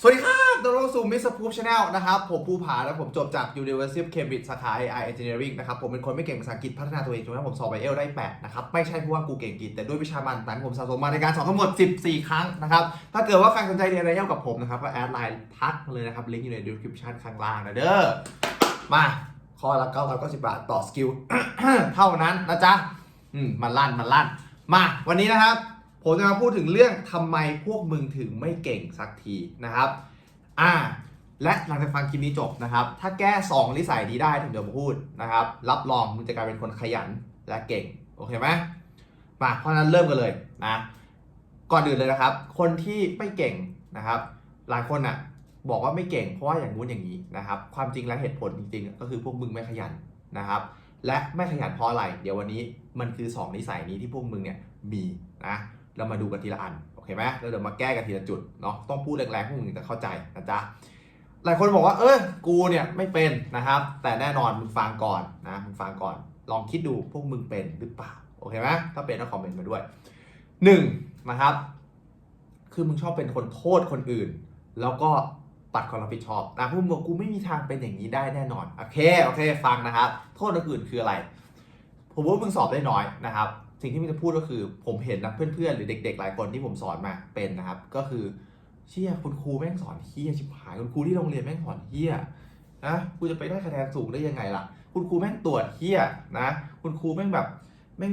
สวัสดีครับต้อนรับสู่มิสพูฟชาแนลนะครับ ผมภูผาและผมจบจาก University of Cambridge สาขา AI Engineering นะครับ ผมเป็นคนไม่เก่งภาษาอังกฤษพัฒนาตัวเองจนกระทั่งผมสอบไบเอลได้ 8 นะครับ ไม่ใช่เพราะว่ากูเก่งอังกฤษแต่ด้วยวิชามันต่างผมสะสมมาในการสอบทั้งหมด 14 ครั้งนะครับ ถ้าเกิดว่าใครสนใจเรียนอะไรเกี่ยวกับผมนะครับ ก็แอดไลน์ทักมาเลยนะครับ ลิงก์อยู่ใน description ข้างล่างนะเด้อ มาข้อละ990บาทต่อสกิลเท่านั้นนะจ๊ะอืมมันลั่นมันลั่น มาวันนี้นะครับ ผมจะมาพูดถึงเรื่องทำไมพวกมึงถึงไม่เก่งสักทีนะครับอ่าและหลังจากฟังคลิปนี้จบนะครับ ถ้าแก้ 2 นิสัยนี้ได้ถึงจะมาพูดนะครับ รับรองมึงจะกลายเป็นคนขยันและเก่ง โอเคไหมมาเพราะฉะนั้นเริ่มกันเลยนะ ก่อนอื่นเลยนะครับ คนที่ไม่เก่งนะครับ หลายคนอะบอกว่าไม่เก่งเพราะว่าอย่างงู้นอย่างนี้นะครับ ความจริงและเหตุผลจริงๆ ก็คือพวกมึงไม่ขยันนะครับ และไม่ขยันเพราะอะไร เดี๋ยววันนี้มันคือ 2 นิสัยนี้ที่พวกมึงเนี่ยมีนะ เรามาดูกันทีละอันโอเคไหมแล้วเดี๋ยวมาแก้กันทีละจุดเนาะต้องพูดแรงๆพวกมึงจะเข้าใจนะจ๊ะหลายคนบอกว่าเออกูเนี่ยไม่เป็นนะครับ แต่แน่นอนมึงฟังก่อนนะมึงฟังก่อน ลองคิดดูพวกมึงเป็นหรือเปล่าโอเคไหมถ้าเป็นก็คอมเมนต์มาด้วยหนึ่งนะครับ คือมึงชอบเป็นคนโทษคนอื่น แล้วก็ปัดความรับผิดชอบนะพวกมึงบอกกูไม่มีทางเป็นอย่างนี้ได้แน่นอนโอเคโอเค ฟังนะครับ โทษคนอื่นคืออะไร ผมว่ามึงสอบได้น้อยนะครับ สิ่งที่มึงจะพูดก็คือผมเห็นนะเพื่อนๆ หรือเด็ก ๆ หลายคนที่ผมสอนมาเป็นนะครับ ก็คือเชี่ยคุณครูแม่งสอนเฮี้ยชิบหายคุณครูที่โรงเรียนแม่งสอนเฮี้ยนะกูจะไปได้คะแนนสูงได้ยังไงล่ะ คุณครูแม่งตรวจเฮี้ยนะ คุณครูแม่งแบบแม่ง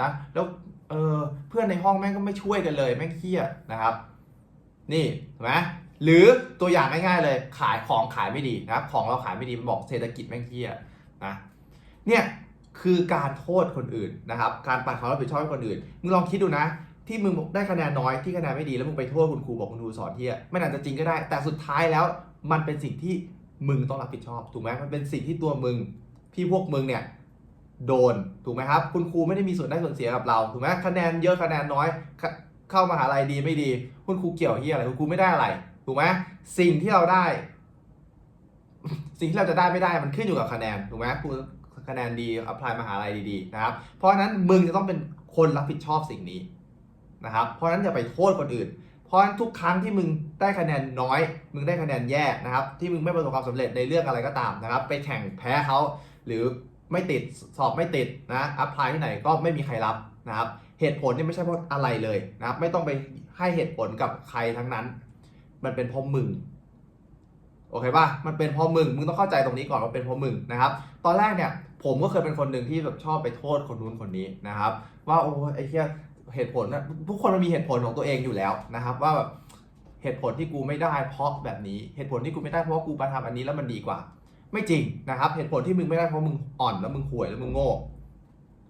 นะแล้วเออเพื่อนในห้องแม่งก็ไม่ช่วยกันเลยแม่งเฮี้ยนะครับ นี่ถูกไหมหรือตัวอย่างง่ายๆเลยขายของขายไม่ดีนะครับ ของเราขายไม่ดีมันบอกเศรษฐกิจแม่งเฮี้ยนะเนี่ย คือการโทษคนอื่นนะครับ การปัดความรับผิดชอบให้คนอื่น มึงลองคิดดูนะ ที่มึงได้คะแนนน้อยที่คะแนนไม่ดีแล้วมึงไปโทษคุณครูบอกคุณครูสอนเที่ยไม่น่าจะจริงก็ได้ แต่สุดท้ายแล้วมันเป็นสิ่งที่มึงต้องรับผิดชอบถูกไหมมันเป็นสิ่งที่ตัวมึงที่พวกมึงเนี่ยโดนถูกไหมครับ คุณครูไม่ได้มีส่วนได้ส่วนเสียกับเราถูกไหมคะแนนเยอะคะแนนน้อย เข้าเข้าหาลัยดีไม่ดี คุณครูเกี่ยวเฮียอะไรคุณครูไม่ได้อะไรถูกไหมสิ่งที่เราได้ สิ่งที่เราจะได้ไม่ได้มันขึ้นอยู่กับคะแนนถูกไหมครู คะแนนดีอัพพลายมหาลัยดีๆนะครับ เพราะนั้นมึงจะต้องเป็นคนรับผิดชอบสิ่งนี้นะครับ เพราะนั้นอย่าไปโทษคนอื่น เพราะนั้นทุกครั้งที่มึงได้คะแนนน้อย มึงได้คะแนนแย่นะครับ ที่มึงไม่ประสบความสำเร็จในเรื่องอะไรก็ตามนะครับ ไปแข่งแพ้เขาหรือไม่ติดสอบไม่ติดนะอัพพลายที่ไหนก็ไม่มีใครรับนะครับ เหตุผลนี่ไม่ใช่เพราะอะไรเลยนะครับ ไม่ต้องไปให้เหตุผลกับใครทั้งนั้น มันเป็นเพราะมึง โอเคป่ะมันเป็นเพราะมึง มึงต้องเข้าใจตรงนี้ก่อนว่าเป็นเพราะมึงนะครับ ตอนแรกเนี่ยผมก็เคยเป็นคนหนึ่งที่แบบชอบไปโทษคนนู้นคนนี้นะครับ ว่าโอ้ไอ้เหี้ยเหตุผลนะทุกคนมันมีเหตุผลของตัวเองอยู่แล้วนะครับ ว่าแบบเหตุผลที่กูไม่ได้เพราะแบบนี้เหตุผลที่กูไม่ได้เพราะกูมาทำอันนี้แล้วมันดีกว่า ไม่จริงนะครับ เหตุผลที่มึงไม่ได้เพราะมึงอ่อนแล้วมึงห่วยแล้วมึงโง่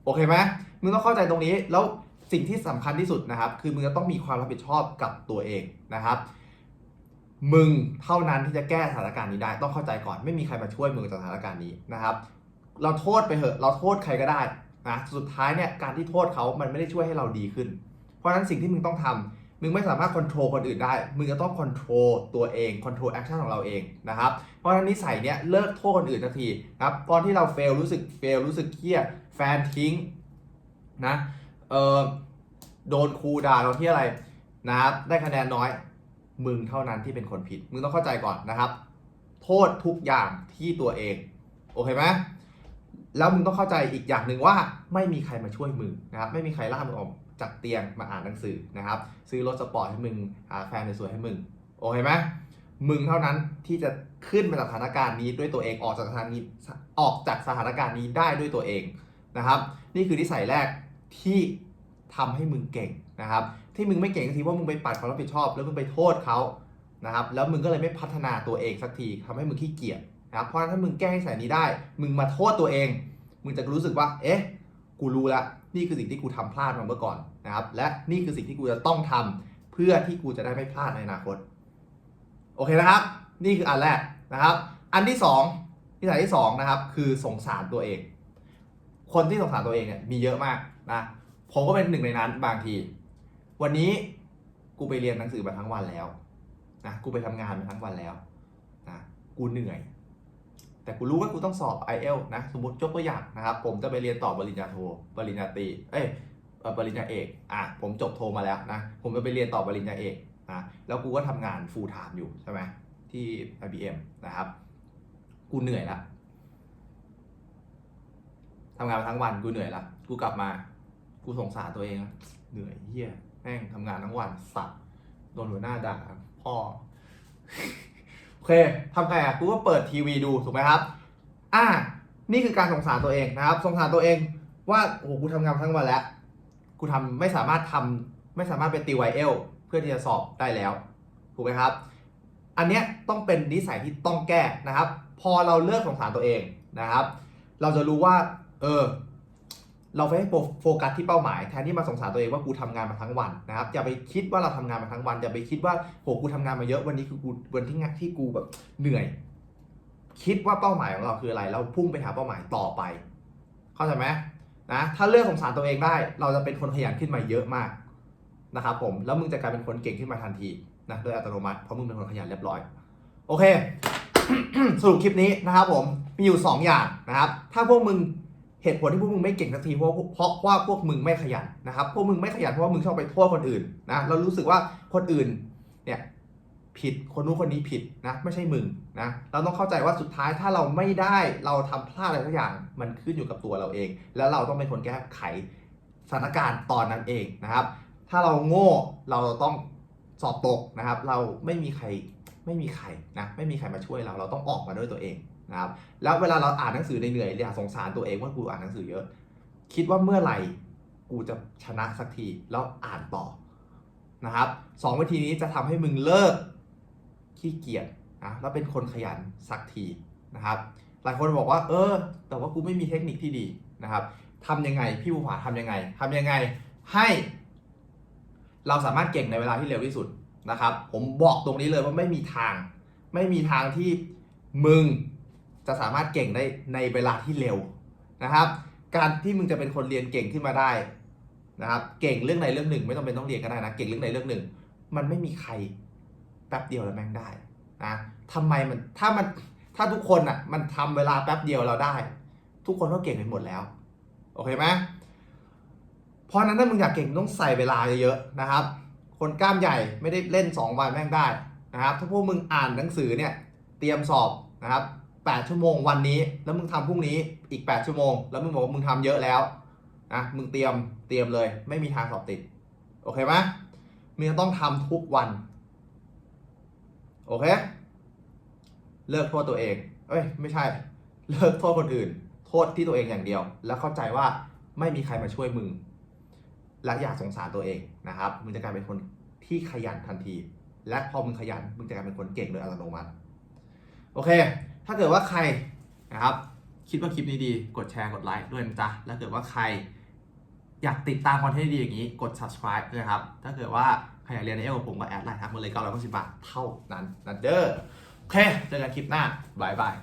โอเคไหมมึงต้องเข้าใจตรงนี้แล้วสิ่งที่สำคัญที่สุดนะครับ คือมึงจะต้องมีความรับผิดชอบกับตัวเองนะครับ มึงเท่านั้นที่จะแก้สถานการณ์นี้ได้ ต้องเข้าใจก่อนไม่มีใครมาช่วยมึงจากสถานการณ์นี้นะครับ เราโทษไปเถอะเราโทษใครก็ได้นะสุดท้ายเนี่ยการที่โทษเขามันไม่ได้ช่วยให้เราดีขึ้น เพราะฉะนั้นสิ่งที่มึงต้องทำมึงไม่สามารถควบคุมคนอื่นได้ มึงจะต้องควบคุมตัวเองควบคุมแอคชั่นของเราเองนะครับเพราะฉะนั้นนิสัยเนี่ยเลิกโทษคนอื่นทันทีนะครับตอนที่เราเฟลรู้สึกเฟลรู้สึกเครียดแฟนทิ้งนะเออโดนครูด่าเราที่อะไรนะครับได้คะแนนน้อย มึงเท่านั้นที่เป็นคนผิด มึงต้องเข้าใจก่อนนะครับ โทษทุกอย่างที่ตัวเอง โอเคไหมแล้วมึงต้องเข้าใจอีกอย่างหนึ่งว่าไม่มีใครมาช่วยมึงนะครับ ไม่มีใครล่ากมึงออกจากเตียงมาอ่านหนังสือนะครับ ซื้อรถสปอร์ตให้มึงหาแฟนสวยๆให้มึง โอเคไหมมึงเท่านั้นที่จะขึ้นมาจากสถานการณ์นี้ด้วยตัวเองออกจากสถานนี้ออกจากสถานการณ์นี้ได้ด้วยตัวเองนะครับ นี่คือนิสัยแรกที่ ทำให้มึงเก่งนะครับ ที่มึงไม่เก่งก็ทีว่ามึงไปปัดความรับผิดชอบ แล้วมึงไปโทษเขานะครับ แล้วมึงก็เลยไม่พัฒนาตัวเองสักทีทำให้มึงขี้เกียจนะครับ เพราะฉะนั้นถ้ามึงแก้นิสัยนี้ได้ มึงมาโทษตัวเอง มึงจะรู้สึกว่า เอ๊ะ กูรู้ละ นี่คือสิ่งที่กูทำพลาดมาเมื่อก่อนนะครับ และนี่คือสิ่งที่กูจะต้องทำเพื่อที่กูจะได้ไม่พลาดในอนาคต โอเคนะครับ นี่คืออันแรกนะครับ อันที่สองนิสัยที่สองนะครับ คือสงสารตัวเอง คนที่สงสารตัวเองเนี่ยมีเยอะมากนะ ผมก็เป็นหนึ่งในนั้นบางที วันนี้กูไปเรียนหนังสือมาทั้งวันแล้วนะกูไปทำงานมาทั้งวันแล้วนะกูเหนื่อย แต่กูรู้ว่ากูต้องสอบ i อ l นะสมมติยกตัวอย่างนะครับ ผมจะไปเรียนต่อปริญญาโทปริญญาตรีเอ้ยปริญญาเอกอะผมจบโทมาแล้วนะผมจะไปเรียนต่อปริญญาเอกนะแล้วกูก็ทำงาน full time อยู่ใช่ไหมที่ IBM นะครับ กูเหนื่อยละทำงานมาทั้งวันกูเหนื่อยละกูกลับมา กูสงสารตัวเองนะเหนื่อยเฮียแม่งทำงานทั้งวันสัตว์โดนหัวหน้าด่าพ่อโอเคทำไงอะกูก็เปิดทีวีดูถูกไหมครับ อ่า นี่คือการสงสารตัวเองนะครับ สงสารตัวเองว่าโอ้โหกูทำงานทั้งวันแล้วกูทำไม่สามารถทำไม่สามารถเป็นตีไวเอลเพื่อที่จะสอบได้แล้วถูกไหมครับ อันเนี้ยต้องเป็นนิสัยที่ต้องแก้นะครับ พอเราเลิกสงสารตัวเองนะครับ เราจะรู้ว่า เออ เราไปให้โฟกัสที่เป้าหมายแทนที่มาสงสารตัวเองว่ากูทำงานมาทั้งวันนะครับอย่าไปคิดว่าเราทำงานมาทั้งวันอย่าไปคิดว่าโหกูทำงานมาเยอะวันนี้คือกูวันที่งานที่กูแบบเหนื่อย คิดว่าเป้าหมายของเราคืออะไรเราพุ่งไปหาเป้าหมายต่อไป เข้าใจไหมนะถ้าเลือกสงสารตัวเองได้ เราจะเป็นคนขยันขึ้นมาเยอะมากนะครับผมแล้วมึงจะกลายเป็นคนเก่งขึ้นมาทันทีนะโดยอัตโนมัติเพราะมึงเป็นคนขยันเรียบร้อย โอเค สรุปคลิปนี้นะครับผมมีอยู่ 2 อย่างนะครับ ถ้าพวกมึง เหตุผลที่พวกมึงไม่เก่งสักทีเพราะเพราะว่าพวกมึงไม่ขยันนะครับพวกมึงไม่ขยันเพราะว่ามึงชอบไปโทษคนอื่นนะเรารู้สึกว่าคนอื่นเนี่ยผิดคนนู้นคนนี้ผิดนะไม่ใช่มึงนะเราต้องเข้าใจว่าสุดท้ายถ้าเราไม่ได้เราทำพลาดอะไรสักอย่างมันขึ้นอยู่กับตัวเราเอง แล้วเราต้องเป็นคนแก้ไขสถานการณ์ตอนนั้นเองนะครับ ถ้าเราโง่เราต้องสอบตกนะครับ เราไม่มีใครไม่มีใครนะไม่มีใครมาช่วยเราเราต้องออกมาด้วยตัวเอง นะครับแล้วเวลาเราอ่านหนังสือเหนื่อยๆอย่าสงสารตัวเองว่ากูอ่านหนังสือเยอะ คิดว่าเมื่อไหร่กูจะชนะสักทีแล้วอ่านต่อนะครับสองวิธีนี้จะทำให้มึงเลิกขี้เกียจนะแล้วเป็นคนขยันสักทีนะครับ หลายคนบอกว่า เออ แต่ว่ากูไม่มีเทคนิคที่ดีนะครับทำยังไงพี่ภูผาทำยังไงทำยังไงให้ เราสามารถเก่งในเวลาที่เร็วที่สุดนะครับ ผมบอกตรงนี้เลยว่าไม่มีทาง ไม่มีทางที่มึง จะสามารถเก่งได้ในเวลาที่เร็วนะครับ การที่มึงจะเป็นคนเรียนเก่งขึ้นมาได้นะครับ เก่งเรื่องใดเรื่องหนึ่ง ไม่ต้องเป็นต้องเรียนก็ได้นะ เก่งเรื่องใดเรื่องหนึ่ง มันไม่มีใครแป๊บเดียวแล้วแม่งได้นะทำไมมันถ้ามันถ้าทุกคนอะมันทำเวลาแป๊บเดียวเราได้ ทุกคนก็เก่งไปหมดแล้ว โอเคไหมเพราะฉะนั้นถ้ามึงอยากเก่งต้องใส่เวลาเยอะๆนะครับ คนกล้ามใหญ่ไม่ได้เล่น 2 วันแม่งได้นะครับ ถ้าพวกมึงอ่านหนังสือเนี่ยเตรียมสอบนะครับ 8 ชั่วโมงวันนี้ แล้วมึงทำพรุ่งนี้อีก 8 ชั่วโมง แล้วมึงบอกว่ามึงทำเยอะแล้วนะมึงเตรียมเตรียมเลย ไม่มีทางสอบติด โอเคไหมมึงจะต้องทำทุกวัน โอเค เลิกโทษตัวเอง เอ้ย ไม่ใช่ เลิกโทษคนอื่น โทษที่ตัวเองอย่างเดียว แล้วเข้าใจว่าไม่มีใครมาช่วยมึง และอย่าสงสารตัวเองนะครับ มึงจะกลายเป็นคนที่ขยันทันที และพอมึงขยัน มึงจะกลายเป็นคนเก่งโดยอัตโนมัติ โอเค ถ้าเกิดว่าใครนะครับคิดว่าคลิปนี้ดี กดแชร์ กดไลค์ด้วยนะจ๊ะ แล้วเกิดว่าใครอยากติดตามคอนเทนต์ดีอย่างนี้ กด subscribe ด้วยครับ ถ้าเกิดว่าใครอยากเรียนในเอลผมก็แอดไลน์ทักมาเลย990บาทเท่านั้นนะเด้อ โอเค เจอกันคลิปหน้าบายบาย